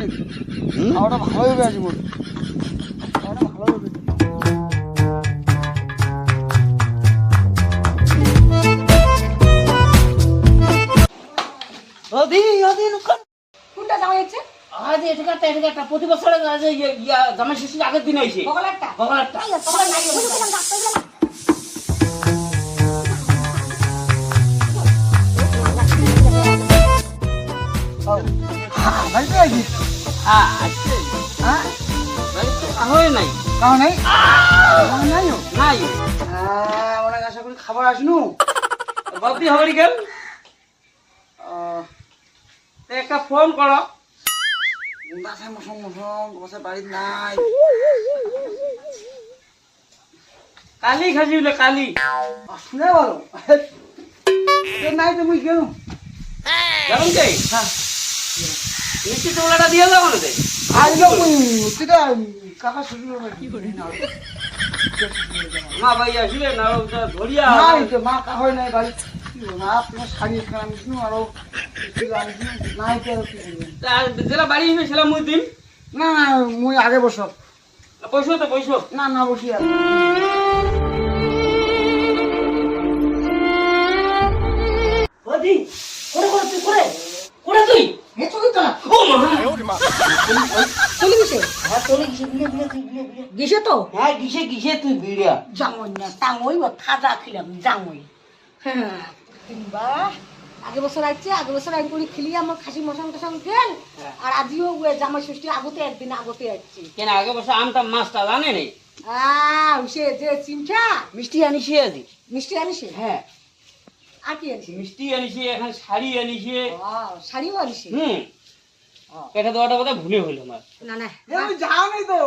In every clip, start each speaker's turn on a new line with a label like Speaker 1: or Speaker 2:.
Speaker 1: রে খাওয়াটা ভালো হবে আজ মোট খাওয়াটা ভালো হবে।
Speaker 2: কোনটা
Speaker 3: আজ প্রতি বছর জামাই আগের দিন হয়েছে।
Speaker 2: বগলারটা?
Speaker 3: বগলারটা।
Speaker 1: হ্যাঁ
Speaker 3: আজকে
Speaker 1: হ্যাঁ
Speaker 3: বাড়িতে কাহই নাই
Speaker 1: কারণ নাই কারণ নাই
Speaker 3: নাই
Speaker 1: হ্যাঁ অনেক আশা করি খাবার আসনু
Speaker 3: বাপি হবরি গেল একটা ফোন করো
Speaker 1: বাসায় মশং মশং বাসায় বাড়িতে নাই
Speaker 3: কালি খাসি বলে কালি
Speaker 1: শুনে বলো নাই তো মুই গেলুম
Speaker 3: যাই
Speaker 1: হ্যাঁ
Speaker 3: মিষ্টি টোলাটা দিয়ে যাব না রে?
Speaker 1: আজ লোক তুইটা কাকা শুরু কি করে না?
Speaker 3: মা ভাই আসলে না ওটা ধরিয়া
Speaker 1: নাই তো মা কা হয় নাই বাড়ি। মা তোমার শাড়ি এখানে আমি শুনো আরও। নাই তো
Speaker 3: যেটা বাড়ি দিন।
Speaker 1: না না মুই আগে বসো।
Speaker 3: পয়সা তো পয়সা
Speaker 1: না না বসি আর।
Speaker 3: ওদি করে করে তুই করে করে তুই
Speaker 1: হে চলি তো না
Speaker 3: ও মা
Speaker 2: চলে গেছে
Speaker 3: হ্যাঁ তুই
Speaker 2: গেছে তো
Speaker 3: হ্যাঁ তুই
Speaker 2: না খাজা খিলাম হ্যাঁ আগে বছর আসছে আগে বছর আইন করে খেলি আমার খাসি মশাং টসাং গেল আর আজিও জামাই ষষ্ঠী আগতে একদিন আগতে আসছে
Speaker 3: কেন আগে বসে আমটা মাছটা জানে নেই
Speaker 2: আহ সে যে চিমটা
Speaker 3: মিষ্টি আনিছি আজি।
Speaker 2: মিষ্টি আনিছে?
Speaker 3: হ্যাঁ।
Speaker 2: আর কি আনিছে?
Speaker 3: মিষ্টি আনিছি এখন শাড়ি আনিছে।
Speaker 2: ও, শাড়িও আনিছে?
Speaker 3: হুম। এটা দেওয়াটা বোধহয় ভুলে হইল আমার
Speaker 2: না না।
Speaker 1: এ আমি যাও নাই তো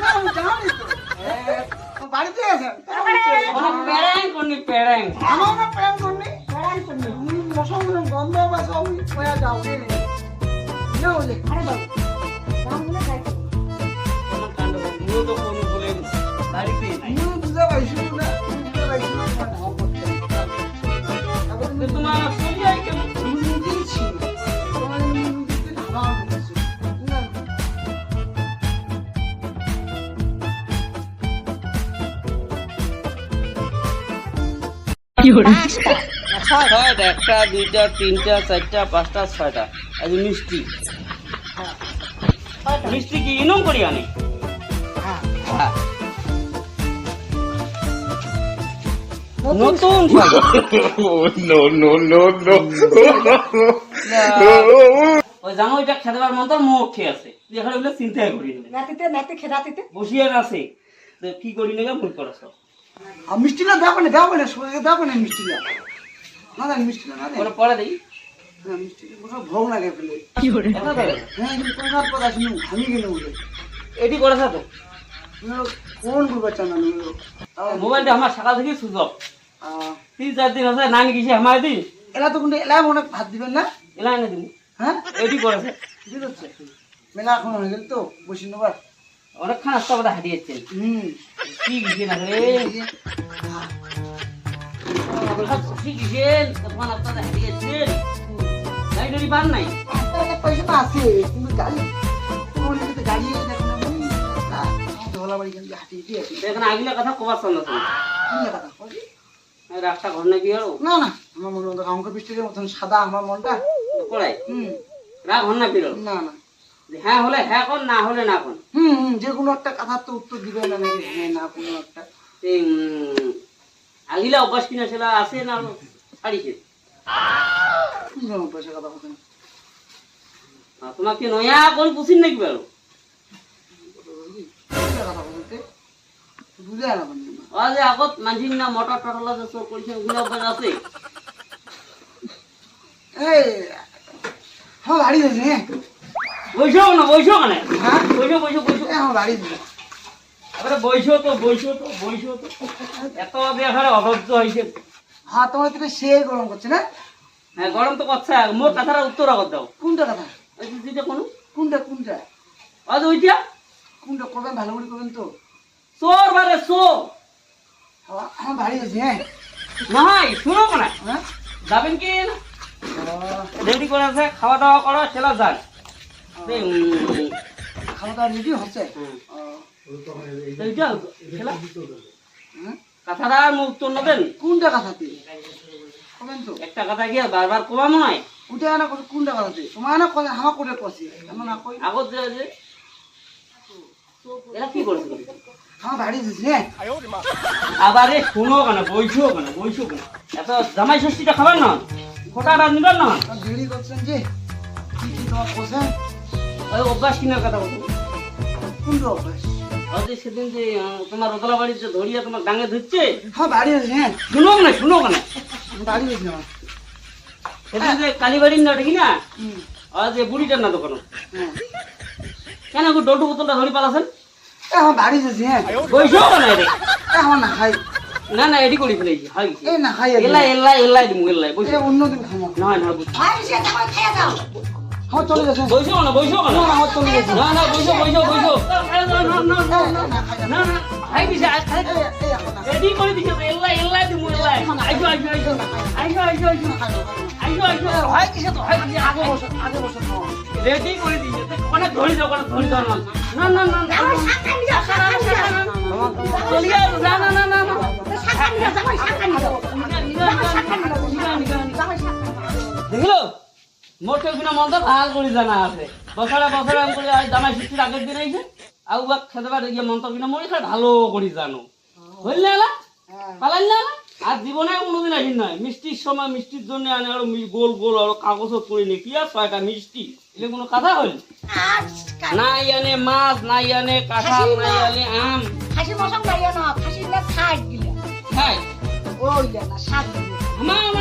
Speaker 1: না আমি যাও নাই তো বাড়িতে আছেন
Speaker 3: প্যারাং করনি প্যারাং
Speaker 1: আমার না প্রেম করনি।
Speaker 2: বেড়ান করনি।
Speaker 1: মশং গন্ধ আমি পয়া যাও না। হলে
Speaker 2: আরে বাবু। দামগুলো খাই তো।
Speaker 3: কাণ্ড মুও তো কোনো ছয়টা একটা দুইটা তিনটা চারটা পাঁচটা ছয়টা। আজ মিষ্টি। মিষ্টি কি ইনম করি আনি নতুন
Speaker 4: no, no, no, no.
Speaker 3: ওই জানো ওইটা খেতে পার মন তোর মুখ খেয়ে আছে। ওগুলো চিন্তাই করি না।
Speaker 2: নাতিতে নাতি খেদাতিতে।
Speaker 3: বসিয়ে আছে তো কি করি না করাস
Speaker 1: আর মিষ্টি না দাও না দাও না সবাইকে দাও না মিষ্টি না। না দেন মিষ্টি না দেন
Speaker 3: ওরা পরে দিই এটা
Speaker 1: হ্যাঁ
Speaker 3: এটি করেছ তো
Speaker 1: কোন করবে চান
Speaker 3: মোবাইলটা আমার সকাল থেকে সুযোগ। তিন চার দিন আছে নানি গেছি আমার দিন
Speaker 1: এলা তো কিন্তু এলা মনে ভাত দিবেন না?
Speaker 3: এলা এনে দিন
Speaker 1: হ্যাঁ?
Speaker 3: এটি করেছে
Speaker 1: মেলা এখন হয়ে গেল তো বসি নেবার।
Speaker 3: অনেকক্ষণ আসতে হারিয়েছেন
Speaker 1: হুম
Speaker 3: কি গেছে না রে? কি গেছেন তখন আপনাদের হারিয়েছেন গাড়ি টাড়ি পান নাই?
Speaker 1: পয়সা তো আছে কিন্তু গাড়ি গাড়ি
Speaker 3: আগিলা কথা কবার
Speaker 1: কথা
Speaker 3: রাস্তা ঘর না গিয়ে
Speaker 1: না না আমার মনে আমাকে বৃষ্টির মতন সাদা আমার মনটা।
Speaker 3: করাই
Speaker 1: হুম।
Speaker 3: রাগ ঘর না
Speaker 1: না না।
Speaker 3: হ্যাঁ হলে হ্যাঁ কোন না হলে না কোন
Speaker 1: হুম হুম যে কোনো একটা কথার তো উত্তর দিবে না হ্যাঁ না কোনো একটা।
Speaker 3: এই আগিলা অভ্যাস কিনা সেটা আছে না ছাড়িছে
Speaker 1: পয়সা কথা বলতে না।
Speaker 3: তোমাকে নয়া কোন পুষিন নাকি
Speaker 1: না মানে
Speaker 3: আগত মাঝিন না মটর টটলা যে সব করছে ওগুলো অভ্যাস আছে?
Speaker 1: এই হ্যাঁ হ্যাঁ।
Speaker 3: বৈশো না বৈশো কেন
Speaker 1: হ্যাঁ?
Speaker 3: বৈশো বৈশো বৈশো
Speaker 1: দিবে
Speaker 3: বৈশো তো বৈশো তো বৈশো তো। এত বেহারে অধৈর্য হয়েছে।
Speaker 1: হ্যাঁ তোমার তো সে গরম করছে না?
Speaker 3: হ্যাঁ গরম তো করছে। মোর কথাটা উত্তর আগত দাও।
Speaker 1: কোনটা কথা?
Speaker 3: কোনো?
Speaker 1: কোনটা কোনটা?
Speaker 3: আজ ওইটা?
Speaker 1: কোনটা করবেন ভালো করে করবেন তো।
Speaker 3: চোর বারে চোর।
Speaker 1: হ্যাঁ বাড়ি হ্যাঁ।
Speaker 3: নাই শুনো
Speaker 1: হ্যাঁ?
Speaker 3: যাবেন কি? রেডি করে আছে খাওয়া দাওয়া করো যান। এই, উম,
Speaker 1: খাওয়া দাওয়া রেডি হচ্ছে
Speaker 3: হুম।
Speaker 1: হুম?
Speaker 3: কথাটা মুখ তো নেবেন
Speaker 1: কোনটা কথাতে কবেন তো
Speaker 3: একটা কথা গিয়ে বারবার কবা মনে হয়
Speaker 1: উঠে আনা কথা কোনটা কথাতে তোমার না কথা আমার করে কছি কই
Speaker 3: আগত যে যে এরা কি করেছে
Speaker 1: আমার বাড়ি দিছি হ্যাঁ
Speaker 3: আবার এ শুনো কেন বইছো কেন বইছো কেন এত জামাই ষষ্ঠীটা খাবার না ফোটাটা নিবেন না
Speaker 1: দেরি করছেন যে কি কি তোমার কোসে
Speaker 3: ওই অভ্যাস কিনার কথা বলতো
Speaker 1: কোনটা অভ্যাস?
Speaker 3: ওই যে সেদিন যে তোমার রতলা বাড়ির যে ধরিয়া তোমার গাঙে ধরছে।
Speaker 1: আমার বাড়ি আছে হ্যাঁ।
Speaker 3: শুনো না শুনো কেন
Speaker 1: আমার বাড়ি আছে আমার।
Speaker 3: সেদিন যে কালীবাড়ির না দেখি না? আর যে বুড়িটার না দোকান।
Speaker 1: হ্যাঁ।
Speaker 3: কেন গো ডোটু বোতলটা ধরি পালাছেন?
Speaker 1: আমার বাড়ি আছে হ্যাঁ।
Speaker 3: বইছো কেন রে
Speaker 1: এ, আমার না খাই
Speaker 3: না না এডি করি ফেলেছি হয়
Speaker 1: এ না খাই
Speaker 3: এলাই এলাই এলাই দিমু এলাই বইছো।
Speaker 1: এটা অন্যদিন খাব
Speaker 3: না না বুঝছ
Speaker 2: ভাই সে জামাই খেয়ে দাও।
Speaker 1: আমার চলে গেছে
Speaker 3: বইছো না বইছো
Speaker 1: না না, আমার চলে গেছে
Speaker 3: না না বইছো বইছো বইছো না না না না
Speaker 1: না না খাই
Speaker 3: দিছে আজ খাই রেডি করে দিছে এলাই এলাই দিমু এলাই আইজো আইজো আইজো আইজো আইজো আইজো আইজো আইজো হয় কিসে তো হয় কিসে
Speaker 1: আগে বসো আগে বসো
Speaker 3: রেডি করে দিছে অনেক ধরি দাও অনেক ধরি দাও না না না না
Speaker 2: সাকানি দাও
Speaker 3: না না না না না দেখিলো মোটে বিনা মন্দ ভালো করে জানা আছে। বছরে বছরে আমি করে জামাই ষষ্ঠীর আগের দিন আইছে আউ বাক খেতে পারে গিয়ে মন্ত্র কিনা মরি খাই ভালো করে জানো। বুঝলে না পালান না আর জীবনে কোনোদিন আসি নাই। মিষ্টির সময় মিষ্টির জন্য আনে আরও গোল গোল আরও কাগজও করে নি কি আর ছয়টা মিষ্টি। এগুলো কোনো কথা হইল? নাই আনে মাছ নাই আনে কাঁঠাল নাই আনে আম।
Speaker 2: খাসি মশম লাইয়া না খাসি না শাক দিলে।
Speaker 3: খাই
Speaker 2: ওইলে না দিলে।
Speaker 3: আমার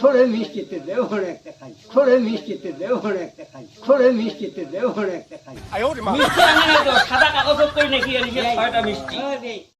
Speaker 3: それ見せてで俺って感じそれ
Speaker 1: 見せて
Speaker 2: で俺って感じそれ見せ
Speaker 1: てで
Speaker 2: 俺って感じ
Speaker 1: あよりま見せてあげないと肩が襲ってい
Speaker 3: ね気が逃げるから見せて